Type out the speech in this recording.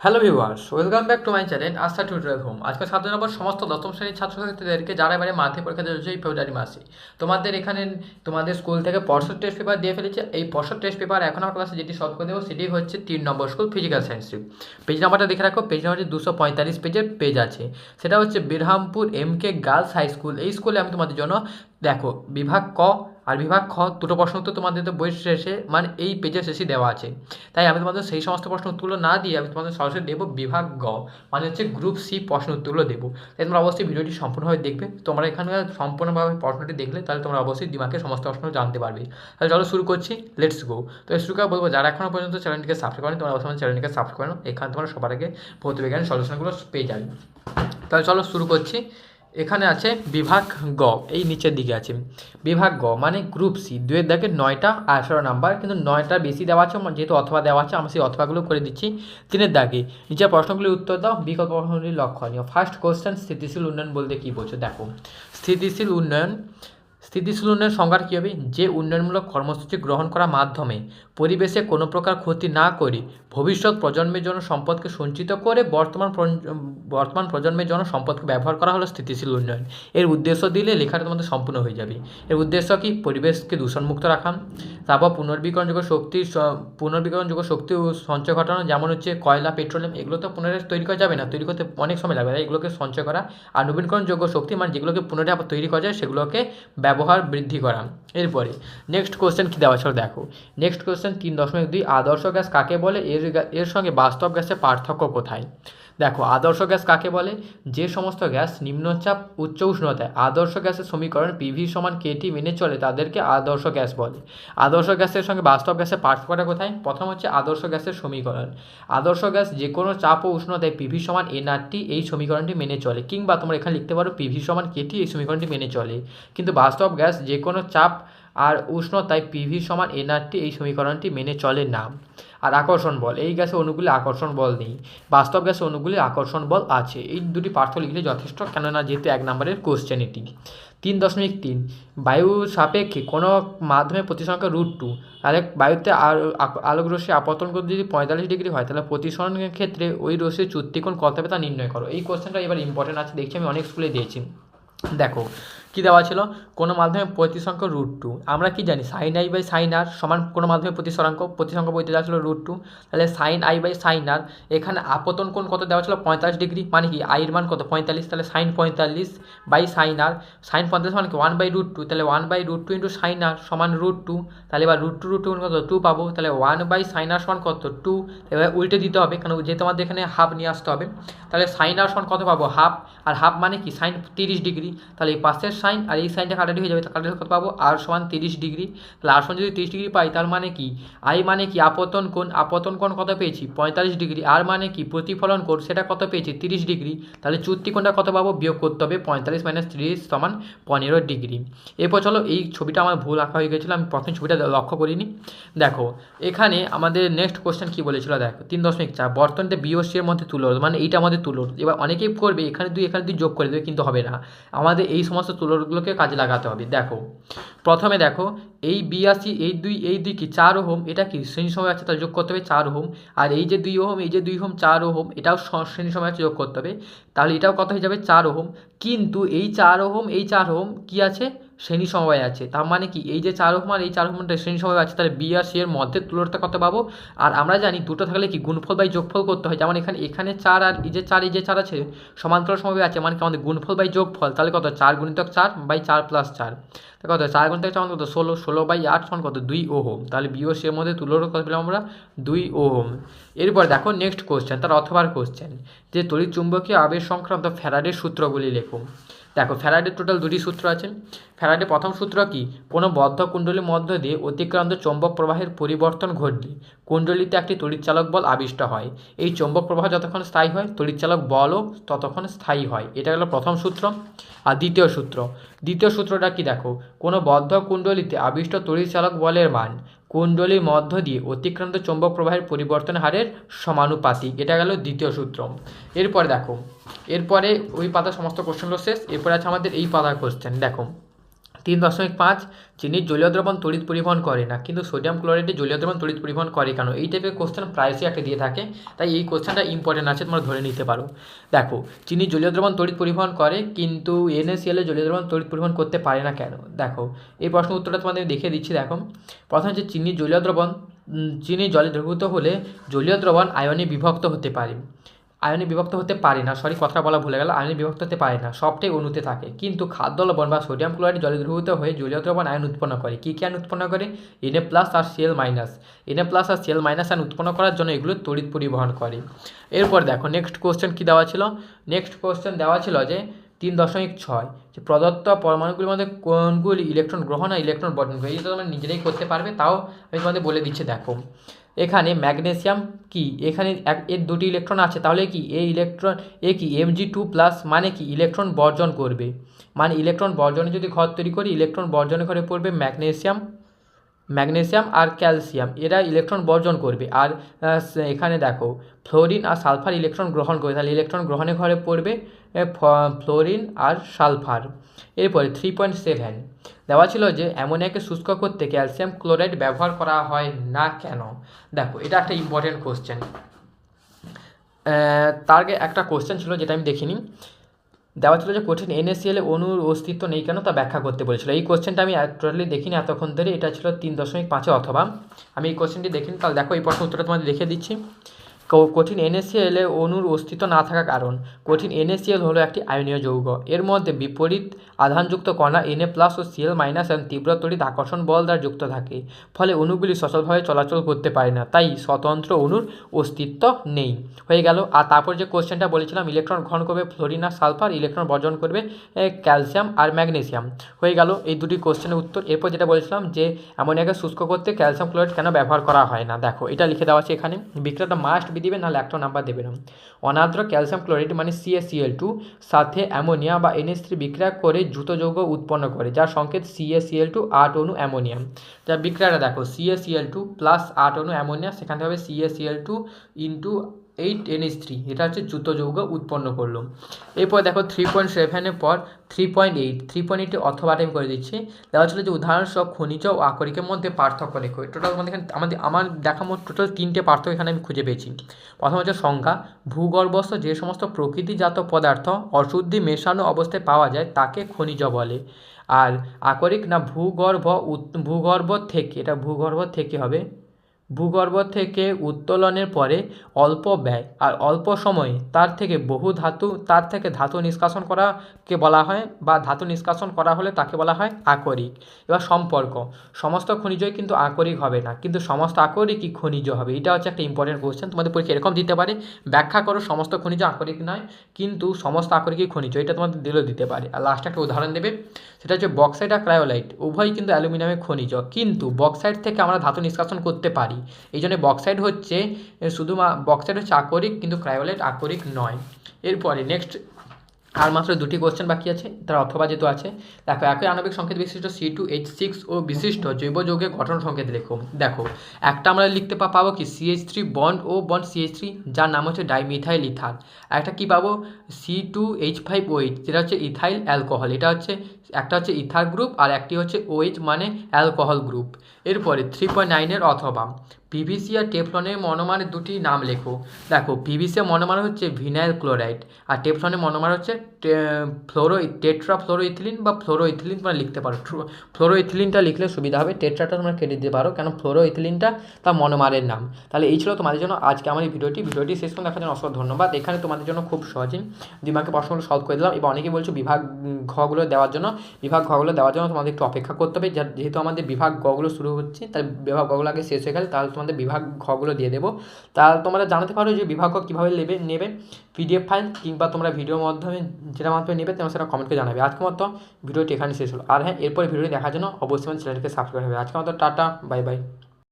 Hello viewers welcome back to my channel Astha tutorial home আজকে সাত নম্বর সমস্ত দশম শ্রেণির ছাত্রছাত্রীদেরকে যারা এবারে মাধ্যমিক পরীক্ষা দিয়েছে এই ফেব্রুয়ারি মাসে। তোমাদের এখানে, তোমাদের স্কুল থেকে পরশোর টেস্ট পেপার দিয়ে ফেলেছে। এই পরশোর টেস্ট পেপার এখন আমার ক্লাসে যেটি সলভ করে দেবো, সেটি হচ্ছে তিন number school physical science page নাম্বারটা দেখে রাখো পেজ নাম্বার দুশো পঁয়তাল্লিশ পেজের পেজ আছে। সেটা হচ্ছে Berhampore M K girls high school এই স্কুলে আমি তোমাদের জন্য, দেখো, বিভাগ ক আর বিভাগ খ, দুটো প্রশ্ন উত্তর তোমাদের তো বইয়ের শেষে মানে এই পেজের শেষে দেওয়া আছে। তাই আমি তোমাদের সেই সমস্ত প্রশ্ন উত্তরগুলো না দিয়ে আমি তোমাদের সরাসরি দেবো বিভাগ গ মানে হচ্ছে গ্রুপ সি প্রশ্ন উত্তরগুলো দেবো। তাই তোমরা অবশ্যই ভিডিওটি সম্পূর্ণভাবে দেখবে। তোমরা এখানে সম্পূর্ণভাবে প্রশ্নটি দেখলে তাহলে তোমরা অবশ্যই দিমাকে সমস্ত প্রশ্ন জানতে পারবে। তাহলে চলো শুরু করছি লেটস গো তো শুরু করে বলব, যারা এখনও পর্যন্ত চ্যানেলটিকে সাবস্ক্রাইব করেন, তোমরা অবশ্যই চ্যানেলটিকে সাবস্ক্রাইব করো এখানে তোমরা সবার আগে ভৌতবিজ্ঞান সলিউশনগুলো পেয়ে যাবে। তাহলে চলো শুরু করছি। এখানে আছে বিভাগ গ, এই নিচের দিকে আছে। বিভাগ গ মানে গ্রুপ সি দুয়ের দাগে নয়টা আঠারো নাম্বার, কিন্তু নয়টা বেশি দেওয়া আছে যেহেতু অথবা দেওয়া আছে, আমি সেই অথবাগুলো করে দিচ্ছি। তিনের দাগে নিচের প্রশ্নগুলির উত্তর দাও, বিকল্প প্রশ্নগুলি লক্ষণীয় ফার্স্ট কোশ্চেন স্থিতিশীল উন্নয়ন বলতে কী বলছো দেখো, স্থিতিশীল উন্নয়ন স্থিতিশীল উন্নয়ন সংজ্ঞার কী হবে? যে উন্নয়নমূলক কর্মসূচি গ্রহণ করার মাধ্যমে পরিবেশে কোনো প্রকার ক্ষতি না করে ভবিষ্যৎ প্রজন্মের জন্য সম্পদকে সঞ্চিত করে বর্তমান বর্তমান প্রজন্মের জন্য সম্পদকে ব্যবহার করা হলো স্থিতিশীল উন্নয়ন। এর উদ্দেশ্য দিলে লেখাটা তোমাদের সম্পূর্ণ হয়ে যাবে। এর উদ্দেশ্য কি? পরিবেশকে দূষণমুক্ত রাখা। তারপর পুনর্বীকরণযোগ্য শক্তি পুনর্বীকরণযোগ্য শক্তি সঞ্চয় ঘটানো, যেমন হচ্ছে কয়লা, পেট্রোলিয়াম, এগুলো তো পুনরায় তৈরি করা যাবে না। তৈরি করতে অনেক সময় লাগবে। তাই এগুলোকে সঞ্চয় করা, আর নবীনকরণযোগ্য শক্তি মানে যেগুলোকে পুনরায় আবার তৈরি করা যায়, সেগুলোকে ব্যবহার বৃদ্ধি করা। এরপরে নেক্সট কোশ্চেন কী দেওয়া ছিল? দেখো নেক্সট কোশ্চেন তিন দশমিক দুই আদর্শ গ্যাস কাকে বলে? এর এর সঙ্গে বাস্তব গ্যাসের পার্থক্য কোথায়? দেখো, আদর্শ গ্যাস কাকে বলে? যে সমস্ত গ্যাস নিম্নচাপ উচ্চ উষ্ণতায় আদর্শ গ্যাসের সমীকরণ পিভি সমান কেটি মেনে চলে তাদেরকে আদর্শ গ্যাস বলে। আদর্শ গ্যাসের সঙ্গে বাস্তব গ্যাসের পার্থক্যটা কোথায়? প্রথম হচ্ছে আদর্শ গ্যাসের সমীকরণ। আদর্শ গ্যাস যে কোনো চাপ ও উষ্ণতায় পিভি সমান এনআরটি এই সমীকরণটি মেনে চলে, কিংবা তোমরা এখানে লিখতে পারো পিভি সমান কেটি এই সমীকরণটি মেনে চলে। কিন্তু বাস্তব গ্যাস যে কোনো চাপ আর উষ্ণতায় পিভি সমান এনআরটি এই সমীকরণটি মেনে চলে না। আর আকর্ষণ বল। এই গ্যাসে অণুগুলি আকর্ষণ বল নেই। বাস্তব গ্যাসে অণুগুলি আকর্ষণ বল আছে। এই দুটি পার্থক্য লিখলে যথেষ্ট, কেননা যেহেতু এক নম্বরের কোশ্চেন এটি। তিন দশমিক তিন, বায়ু সাপেক্ষে কোনো মাধ্যমে প্রতিসংখ্যা রুট টু তাহলে বায়ুতে আলোক রশ্মি আপতন করতে যদি পঁয়তাল্লিশ ডিগ্রি হয়, তাহলে প্রতিসরণের ক্ষেত্রে ওই রশ্মির চুক্তিকোণ কত হবে তা নির্ণয় করো। এই কোশ্চেনটা এবার ইম্পর্টেন্ট আছে, দেখছি আমি অনেক স্কুলে দিয়েছি। দেখো কী দেওয়া ছিল? কোনো মাধ্যমে প্রতিসংখ্য রুট টু আমরা কি জানি? Sine i by sine r সমান কোনো মাধ্যমে প্রতিসরাঙ্ক প্রতিসংখ্য বইতে দেওয়া ছিল রুট টু তাহলে sine i by sine r এখানে আপতন কোণ কত দেওয়া ছিল? পঁয়তাল্লিশ ডিগ্রি। মানে কি? আইয়ের মান কত? পঁয়তাল্লিশ। তাহলে সাইন পঁয়তাল্লিশ বাই সাইন আর সাইন পঁয়তাল্লিশ মানে কি? ওয়ান বাই রুট টু তাহলে one by root two into sine r সমান রুট টু তাহলে এবার রুট টু রুট টু কত? টু পাবো। তাহলে ওয়ান বাই সাইন আর সমান কত? টু এবার উল্টে দিতে হবে কারণ যেহেতু আমাদের এখানে হাফ নিয়ে আসতে হবে। তাহলে সাইন আর সমান কত পাবো? হাফ আর হাফ মানে কি? সাইন তিরিশ ডিগ্রি। তাহলে এই পাশের সাইন আর এই সাইনটা কাটাটি হয়ে যাবে কাটাটি কত পাবো? আর সমান তিরিশ ডিগ্রি। তাহলে আর সমান যদি তিরিশ ডিগ্রি পাই, তার মানে কি? আই মানে কি? আপতন কোণ আপতন কোণ কত পেয়েছি? পঁয়তাল্লিশ ডিগ্রি। আর মানে কি? প্রতিফলন কোণ, সেটা কত পেয়েছি? তিরিশ ডিগ্রি। তাহলে চুক্তি কোণটা কত পাবো? বিয়োগ করতে হবে পঁয়তাল্লিশ মাইনাস তিরিশ সমান পনেরো ডিগ্রি। এরপর চলো, এই ছবিটা আমার ভুল আঁকা হয়ে গেছিল, আমি প্রথম ছবিটা লক্ষ্য করিনি। দেখো, এখানে আমাদের নেক্সট কোশ্চেন কী বলেছিল? দেখো, তিন দশমিক চার বর্তমানে বিওসি এর মধ্যে তুলো মানে এইটা আমাদের তুলো। এবার অনেকেই করবে, এখানে দুই এখানে দুই যোগ করে দেবে, কিন্তু হবে না। আমাদের এই সমস্ত তুলোগুলোকে কাজে লাগাতে হবে। দেখো, প্রথমে দেখো, এই বিয়াশি এই দুই এই দুই কি চার ওহম? এটা কি শ্রেণি সময় আছে? তাহলে যোগ করতে হবে চার ওহম। আর এই যে দুই ওহম, এই যে দুই ওহম, চার ওহম, এটাও শ্রেণি সময় আছে যোগ করতে হবে। তাহলে এটাও কত হয়ে যাবে? চার ওহম। কিন্তু এই চার ওহম, এই চার ওহম কি আছে? শ্রেণি সমবায় আছে। তার মানে কি? এই যে চার আর এই চার ওহমটা শ্রেণি সমবায় আছে, তাহলে বি আর সি এর মধ্যে তুলনাটা কত পাবো? আর আমরা জানি দুটো থাকলে কি গুণফল বাই যোগফল করতে হয়? যেমন এখানে এখানে চার আর এই যে চার, এই যে চার আছে, সমান্তরাল সমবায় আছে মানে কি? আমাদের গুণফল বাই যোগফল, তাহলে কত? চার গুণিতক চার বাই চার প্লাস চার। কত? চার গুণিতক চার কত? ষোলো ষোলো বাই আট সমান কত? দুই ওহম। তাহলে বি ও সি এর মধ্যে তুলোর কত পেলাম আমরা? দুই ওহম। এরপর দেখো নেক্সট কোশ্চেন তার অথবার কোশ্চেন যে তড়িৎ চুম্বকীয় আবেশ সংক্রান্ত ফ্যারাডের সূত্রগুলি লেখো। দেখো ফ্যারাডের টোটাল দুটি সূত্র আছে। ফ্যারাডে প্রথম সূত্র কি? কোনো বদ্ধ কুণ্ডলীর মধ্য দিয়ে অতিক্রান্ত চৌম্বক প্রবাহের পরিবর্তন ঘটলে কুণ্ডলিতে একটি তড়িৎচালক বল আবিষ্ট হয়। এই চৌম্বক প্রবাহ যতক্ষণ স্থায়ী হয়, তড়িৎচালক বলও ততক্ষণ স্থায়ী হয়। এটা হলো প্রথম সূত্র। আর দ্বিতীয় সূত্র। দ্বিতীয় সূত্রটা কি দেখো? কোনো বদ্ধ কুণ্ডলিতে আবিষ্ট তড়িৎচালক বলের মান কুণ্ডলীর মধ্য দিয়ে অতিক্রান্ত চৌম্বক প্রবাহের পরিবর্তন হারের সমানুপাতিক। এটা গেল দ্বিতীয় সূত্র। এরপরে দেখো। এরপরে ওই পাতা সমস্ত কোশ্চেনগুলো শেষ। এরপরে আছে আমাদের এই পাতার কোশ্চেন দেখো। তিন দশমিক পাঁচ চিনির জলীয় দ্রবণ তড়িৎ পরিবহন করে না। কিন্তু সোডিয়াম ক্লোরাইডে জলীয় দ্রবণ তড়িৎ পরিবহন করে কেন? এই টাইপের কোশ্চেন প্রায়শই একটা দিয়ে থাকে। তাই এই কোশ্চেনটা ইম্পর্টেন্ট আছে, তোমরা ধরে নিতে পারো। দেখো, চিনি জলীয় দ্রবণ তড়িৎ পরিবহন করে, কিন্তু এনএসিএল জলীয় দ্রবণ তড়িৎ পরিবহন করতে পারে না কেন? দেখো, এই প্রশ্ন উত্তরটা তোমাদের দেখিয়ে দিচ্ছি, দেখো। প্রথম হচ্ছে চিনির জলীয় দ্রবণ চিনি জলে দ্রবীভূত হলে জলীয় দ্রবণ আয়নে বিভক্ত হতে পারে। আয়নে বিভক্ত হতে পারে না। সরি কথা বলা ভুলে গেল, আয়নে বিভক্ত হতে পারে না। সবটাই অণুতে থাকে। কিন্তু খাদ্য লবণ বা সোডিয়াম ক্লোরাইড জলে দ্রবীভূত হয়ে জলীয় দ্রবণ আয়ন উৎপন্ন করে। কী কী আয়ন উৎপন্ন করে? এনএ প্লাস আর সিএল মাইনাস এনএ প্লাস আর সিএল মাইনাস আয়ন উৎপন্ন করার জন্য এগুলো তড়িৎ পরিবহন করে। এরপর দেখো নেক্সট কোশ্চেন কী দেওয়া ছিল? নেক্সট কোশ্চেন দেওয়া ছিল যে তিন দশমিক ছয়, যে প্রদত্ত পরমাণুগুলির মধ্যে কোনগুলি ইলেকট্রন গ্রহণ আর ইলেকট্রন বর্জন করে এটা তোমরা নিজেরাই করতে পারবে, তাও আমি তোমাদের বলে দিচ্ছি, দেখো। এখানে ম্যাগনেসিয়াম কি? এখানে এক, এর দুটি ইলেকট্রন আছে, তাহলে কি? এই ইলেকট্রন, এ কি? এমজি টু প্লাস মানে কি? ইলেকট্রন বর্জন করবে। মানে ইলেকট্রন বর্জনে যদি ঘর তৈরি করি, ইলেকট্রন বর্জনে ঘরে পড়বে ম্যাগনেসিয়াম। ম্যাগনেসিয়াম আর ক্যালসিয়াম, এরা ইলেকট্রন বর্জন করবে। আর এখানে দেখো, ফ্লোরিন আর সালফার ইলেকট্রন গ্রহণ করবে তাহলে ইলেকট্রন গ্রহণের ঘরে পড়বে ফ্লোরিন আর সালফার। এরপরে থ্রি পয়েন্ট সেভেন দেওয়া ছিল যে অ্যামোনিয়াকে শুষ্ক করতে ক্যালসিয়াম ক্লোরাইড ব্যবহার করা হয় না কেন? দেখো, এটা একটা ইম্পর্টেন্ট কোশ্চেন তার একটা কোশ্চেন ছিল যেটা আমি দেখিনি। দেওয়া ছিল যে কঠিন এনএসিএলে অনুর অস্তিত্ব নেই কেন তা ব্যাখ্যা করতে বলেছিল। এই কোশ্চেনটা আমি টোটালি দেখিনি এতক্ষণ ধরে, এটা ছিল তিন দশমিক পাঁচে অথবা। আমি এই কোশ্চেনটি দেখিনি, তাহলে দেখো এই প্রশ্ন উত্তরটা তোমাদের দেখে দিচ্ছি। কঠিন এনএসিএল এ অণুর অস্তিত্ব না থাকার কারণ, কঠিন এনএসিএল হলো একটি আয়নীয় যৌগ। এর মধ্যে বিপরীত আধানযুক্ত কণা এনএ প্লাস ও সিএল মাইনাস এবং তীব্র তড়িৎ আকর্ষণ বল দ্বারা যুক্ত থাকে, ফলে অণুগুলি সচলভাবে চলাচল করতে পারে না, তাই স্বতন্ত্র অণুর অস্তিত্ব নেই। হয়ে গেল, আর তারপর যে কোশ্চেনটা বলেছিলাম, ইলেকট্রন গ্রহণ করবে ফ্লোরিন আর সালফার, ইলেকট্রন বর্জন করবে ক্যালসিয়াম আর ম্যাগনেসিয়াম। হয়ে গেল এই দুটি কোশ্চেনের উত্তর। এরপর যেটা বলেছিলাম যে, অ্যামোনিয়াকে শুষ্ক করতে ক্যালসিয়াম ক্লোরাইড কেন ব্যবহার করা হয় না? দেখো, এটা লিখে দেওয়া আছে এখানে। বিক্রেতা মাস্ট বি দিবে নাহলে একটা নাম্বার দেবে না। অনাদ্র ক্যালসিয়াম ক্লোরাইড মানে সিএসিএল টু সাথে অ্যামোনিয়া বা এনএস থ্রি বিক্রিয়া করে জুতো যৌগ উৎপন্ন করে, যার সংকেত সিএসিএল টু আট অনু অ্যামোনিয়াম। যা বিক্রিয়াটা দেখো সিএসিএল টু প্লাস আট অনু অ্যামোনিয়া, সেখান থেকে হবে CACL two into eight NS three, এটা হচ্ছে দ্রুত যৌগ উৎপন্ন করল। এরপর দেখো থ্রি পয়েন্ট সেভেনের পর three point eight three point এইটে অথবা আমি করে দিচ্ছি। দেওয়া ছিল যে উদাহরণসহ খনিজ ও আকরিকের মধ্যে পার্থক্য লেখো টোটাল আমাদের এখানে, আমাদের, আমার দেখা মোট টোটাল তিনটে পার্থক্য এখানে আমি খুঁজে পেয়েছি। প্রথম হচ্ছে সংজ্ঞা ভূগর্ভস্থ যে সমস্ত প্রকৃতিজাত পদার্থ অশুদ্ধি মেশানো অবস্থায় পাওয়া যায়, তাকে খনিজ বলে। আর আকরিক না ভূগর্ভ ভূগর্ভ থেকে, এটা ভূগর্ভ থেকে হবে। ভূগর্ভ থেকে উত্তোলনের পরে অল্প ব্যয় আর অল্প সময়ে তার থেকে বহু ধাতু, তার থেকে ধাতু নিষ্কাশন করাকে বলা হয় বা ধাতু নিষ্কাশন করা হলে তাকে বলা হয় আকরিক। এবার সম্পর্ক। সমস্ত খনিজই কিন্তু আকরিক হবে না, কিন্তু সমস্ত আকরিকই খনিজ হবে। এটা হচ্ছে একটা ইম্পর্টেন্ট কোশ্চেন তোমাদের পরীক্ষা এরকম দিতে পারে, ব্যাখ্যা করো সমস্ত খনিজ আকরিক নয়, কিন্তু সমস্ত আকরিকই খনিজ। এটা তোমাদের দিলেও দিতে পারে। আর লাস্টে একটা উদাহরণ দেবে, সেটা হচ্ছে বক্সাইড আর ক্রায়োলাইট উভয়ই কিন্তু অ্যালুমিনিয়ামের খনিজ। কিন্তু বক্সাইড থেকে আমরা ধাতু নিষ্কাশন করতে পারি। এই জন্য বক্সাইড হচ্ছে শুধু বক্সাইড হচ্ছে আকরিক কিন্তু ক্রায়োলাইট আকরিক নয়। এরপরে নেক্সট আর মাত্র দুটি কোশ্চেন বাকি আছে, তার অথবা যেহেতু আছে। দেখো, একই আণবিক সংকেত বিশিষ্ট C two H six O বিশিষ্ট জৈব যৌগের গঠন সংকেত লেখো। দেখো, একটা আমরা লিখতে পাবো কি CH three bond O bond CH three যার নাম হচ্ছে ডাইমিথাইল ইথাল একটা কি পাবো? C two H five OH যেটা হচ্ছে ইথাইল অ্যালকোহল এটা হচ্ছে একটা হচ্ছে ইথার গ্রুপ আর একটি হচ্ছে ওইচ মানে অ্যালকোহল গ্রুপ এরপরে থ্রি পয়েন্ট নাইনের অথবা। পিভিসি আর টেফলনের মনোমারের দুটি নাম লেখো। দেখো পিভিসি মনোমার হচ্ছে ভিনাইল ক্লোরাইড আর টেফলনের মনোমার হচ্ছে ফ্লোরো টেট্রা ফ্লোরো ইথিলিন বা ফ্লোরো ইথিলিন তোমরা লিখতে পারো। ফ্লোরো ইথিলিনটা লিখলে সুবিধা হবে। টেট্রাটা তোমরা কেটে দিতে পারো, কেন ফ্লোরো ইথিলিনটা তার মনোমারের নাম। তাহলে এই ছিল তোমাদের জন্য আজকে আমার এই ভিডিওটি। ভিডিওটি শেষ পর্যন্ত দেখার জন্য অসংখ্য ধন্যবাদ। এখানে তোমাদের জন্য খুব সহজেই দিমাকে প্রশ্নগুলো সলভ করে দিলাম এবার অনেকেই বলছো বিভাগ ঘগুলো দেওয়ার জন্য। বিভাগ ঘগুলো দেওয়ার জন্য তোমাদের একটু অপেক্ষা করতে হবে। যেহেতু আমাদের বিভাগ ঘগুলো শুরু হচ্ছে, তাই বিভাগ ঘগুলো আগে শেষ হয়ে গেলে তাহলে তোমাদের বিভাগ ঘগুলো দিয়ে দেবো। তাহলে তোমরা জানাতে পারো যে বিভাগ কীভাবে নেবে নেবে। পিডিএফ ফাইল কিংবা তোমরা ভিডিওর মাধ্যমে যেটা মাধ্যমে নেবে, তোমরা সেটা কমেন্ট করে জানাবে। আজকে মতো ভিডিওটি এখানে শেষ হলো। আর হ্যাঁ এরপরে ভিডিওটি দেখার জন্য অবশ্যই চ্যানেলকে সাবস্ক্রাইব হবে। আজকে মতো টাটা বাই বাই